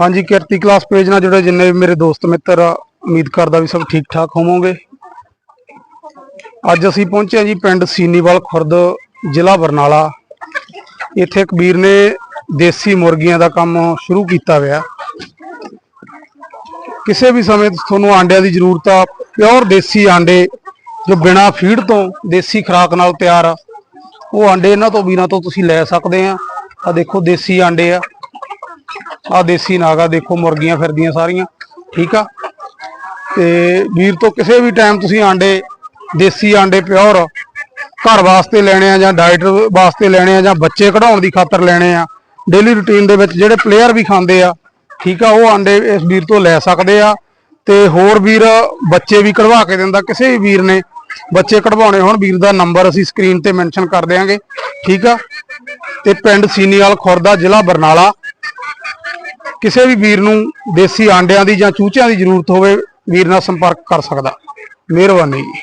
ਹਾਂਜੀ ਕਿਰਤੀ class page ਨਾਲ ਜੁੜੇ ਜਿੰਨੇ ਵੀ ਮੇਰੇ ਦੋਸਤ ਮਿੱਤਰ ਆ, ਉਮੀਦ ਕਰਦਾ ਵੀ ਸਭ ਠੀਕ ਠਾਕ ਹੋਵੋਗੇ। ਅੱਜ ਅਸੀਂ ਪਹੁੰਚੇ ਹਾਂ ਜੀ ਪਿੰਡ ਸੀਨੀਵਾਲ ਖੁਰਦ ਜ਼ਿਲ੍ਹਾ ਬਰਨਾਲਾ। ਇੱਥੇ ਇੱਕ ਨੇ ਦੇਸੀ ਮੁਰਗੀਆਂ ਦਾ ਕੰਮ ਸ਼ੁਰੂ ਕੀਤਾ ਹੋਇਆ। ਕਿਸੇ ਵੀ ਸਮੇਂ ਤੁਹਾਨੂੰ ਆਂਡਿਆਂ ਦੀ ਜ਼ਰੂਰਤ ਆ ਪਿਓਰ ਦੇਸੀ ਆਂਡੇ ਜੋ ਬਿਨਾ ਫੀਡ ਤੋਂ ਦੇਸੀ ਖੁਰਾਕ ਨਾਲ ਤਿਆਰ ਆ ਉਹ ਆਂਡੇ ਇਹਨਾਂ ਤੋਂ ਵੀਰਾਂ ਤੋਂ ਤੁਸੀਂ ਲੈ ਸਕਦੇ ਆ। ਆ ਦੇਖੋ ਦੇਸੀ ਆਂਡੇ ਆ। ਆ ਦੇਸੀ ਨਾਗਾ ਦੇਖੋ, ਮੁਰਗੀਆਂ ਫਿਰਦੀਆਂ ਸਾਰੀਆਂ, ਠੀਕ ਆ? ਤੇ ਵੀਰ ਤੋਂ ਕਿਸੇ ਵੀ ਟਾਈਮ ਤੁਸੀਂ ਆਂਡੇ, ਦੇਸੀ ਆਂਡੇ ਪਿਓਰ ਘਰ ਵਾਸਤੇ ਲੈਣੇ ਆ ਜਾਂ ਡਾਈਟ ਵਾਸਤੇ ਲੈਣੇ ਆ ਜਾਂ ਬੱਚੇ ਕਢਾਉਣ ਦੀ ਖਾਤਰ ਲੈਣੇ ਆ ਡੇਲੀ ਰੁਟੀਨ ਦੇ ਵਿੱਚ ਜਿਹੜੇ ਪਲੇਅਰ ਵੀ ਖਾਂਦੇ ਆ, ਠੀਕ ਆ, ਉਹ ਆਂਡੇ ਇਸ ਵੀਰ ਤੋਂ ਲੈ ਸਕਦੇ ਆ। ਤੇ ਹੋਰ ਵੀਰ ਬੱਚੇ ਵੀ ਕਢਵਾ ਕੇ ਦਿੰਦਾ, ਕਿਸੇ ਵੀ ਵੀਰ ਨੇ ਬੱਚੇ ਕਢਵਾਉਣੇ ਹੋਣ, ਵੀਰ ਦਾ ਨੰਬਰ ਅਸੀਂ ਸਕਰੀਨ ਤੇ ਮੈਂਸ਼ਨ ਕਰ ਦਿਆਂਗੇ, ਠੀਕ ਆ? ਤੇ ਪਿੰਡ ਸੀਨੀਵਾਲ ਖੁਰਦਾ ਜ਼ਿਲ੍ਹਾ ਬਰਨਾਲਾ। ਕਿਸੇ ਵੀ ਵੀਰ ਨੂੰ ਦੇਸੀ ਆਂਡਿਆਂ ਦੀ ਜਾਂ ਚੂਚਿਆਂ ਦੀ ਜ਼ਰੂਰਤ ਹੋਵੇ, ਵੀਰ ਨਾਲ ਸੰਪਰਕ ਕਰ ਸਕਦਾ। ਮਿਹਰਬਾਨੀ ਜੀ।